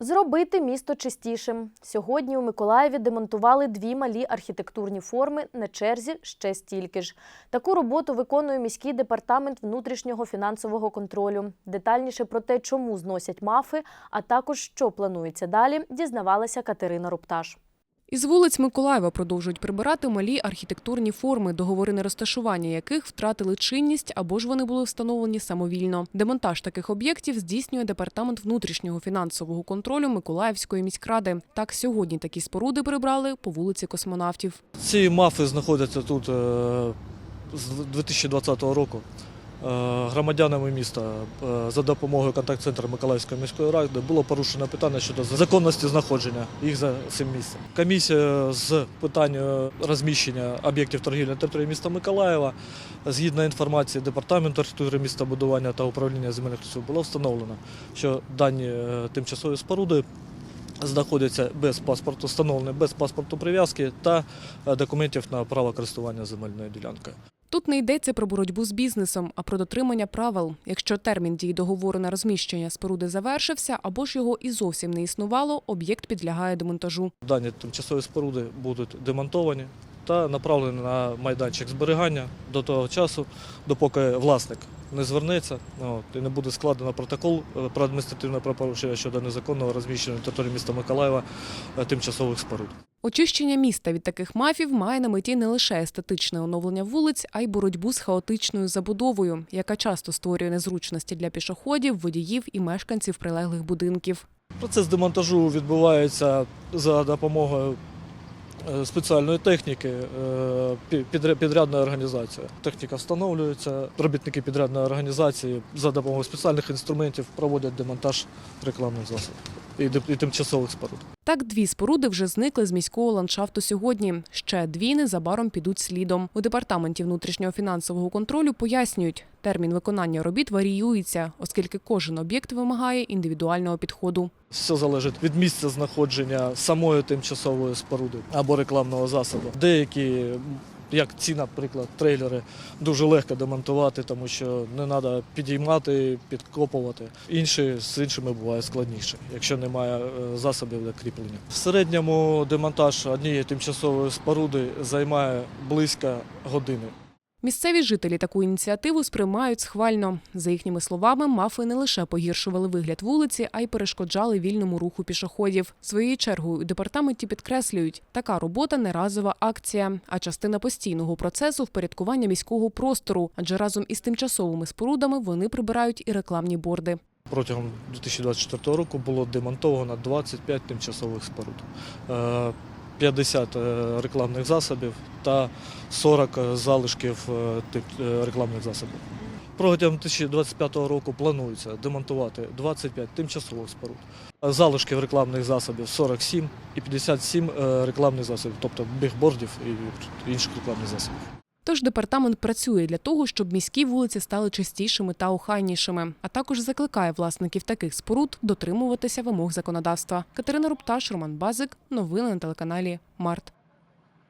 Зробити місто чистішим. Сьогодні у Миколаєві демонтували дві малі архітектурні форми на черзі ще стільки ж. Таку роботу виконує міський департамент внутрішнього фінансового контролю. Детальніше про те, чому зносять мафи, а також що планується далі, дізнавалася Катерина Рупташ. Із вулиць Миколаєва продовжують прибирати малі архітектурні форми, договори на розташування яких втратили чинність або ж вони були встановлені самовільно. Демонтаж таких об'єктів здійснює департамент внутрішнього фінансового контролю Миколаївської міськради. Так сьогодні такі споруди прибрали по вулиці космонавтів. Ці мафи знаходяться тут е, з 2020 року. Е, Громадянами міста е, за допомогою контакт-центру Миколаївської міської ради було порушено питання щодо законності знаходження їх за цим місцем. Комісія з питань розміщення об'єктів торгівлі на території міста Миколаєва, згідно інформації департаменту архітектури містобудування та управління земельних ресурсів, було встановлено, що дані е, тимчасові споруди знаходяться без паспорту, встановлені без паспорту прив'язки та е, документів на право користування земельною ділянкою. Тут не йдеться про боротьбу з бізнесом, а про дотримання правил. Якщо термін дії договору на розміщення споруди завершився або ж його і зовсім не існувало, об'єкт підлягає демонтажу. Дані тимчасові споруди будуть демонтовані та направлені на майданчик зберігання до того часу, допоки власник не звернеться от, і не буде складено протокол е, про адміністративне правопорушення щодо незаконного розміщення на території міста Миколаєва е, тимчасових споруд. Очищення міста від таких мафів має на меті не лише естетичне оновлення вулиць, а й боротьбу з хаотичною забудовою, яка часто створює незручності для пішоходів, водіїв і мешканців прилеглих будинків. Процес демонтажу відбувається за допомогою спеціальної техніки е, пі- підря- підрядної організації. Техніка встановлюється, робітники підрядної організації за допомогою спеціальних інструментів проводять демонтаж рекламних засобів і тимчасових споруд. Так, дві споруди вже зникли з міського ландшафту сьогодні. Ще дві незабаром підуть слідом. У департаменті внутрішнього фінансового контролю пояснюють, термін виконання робіт варіюється, оскільки кожен об'єкт вимагає індивідуального підходу. Все залежить від місця знаходження самої тимчасової споруди або рекламного засобу. Деякі, як ці, наприклад, трейлери, дуже легко демонтувати, тому що не треба підіймати, підкопувати. Інші з іншими буває складніше, якщо немає е, засобів для кріплення. В середньому демонтаж однієї тимчасової споруди займає близько години. Місцеві жителі таку ініціативу сприймають схвально. За їхніми словами, мафи не лише погіршували вигляд вулиці, а й перешкоджали вільному руху пішоходів. Своєю чергою у департаменті підкреслюють, така робота не разова акція, а частина постійного процесу впорядкування міського простору, адже разом із тимчасовими спорудами вони прибирають і рекламні борди. Протягом 2024 року було демонтовано 25 тимчасових споруд, е, 50 е, рекламних засобів та 40 залишків е, тип- е, рекламних засобів. Протягом 2025 року планується демонтувати 25 тимчасових споруд, залишків рекламних засобів 47 і 57 е, рекламних засобів, тобто бігбордів і інших рекламних засобів. Тож департамент працює для того, щоб міські вулиці стали чистішими та охайнішими, а також закликає власників таких споруд дотримуватися вимог законодавства. Катерина Рупташ, Роман Базик. Новини на телеканалі Март.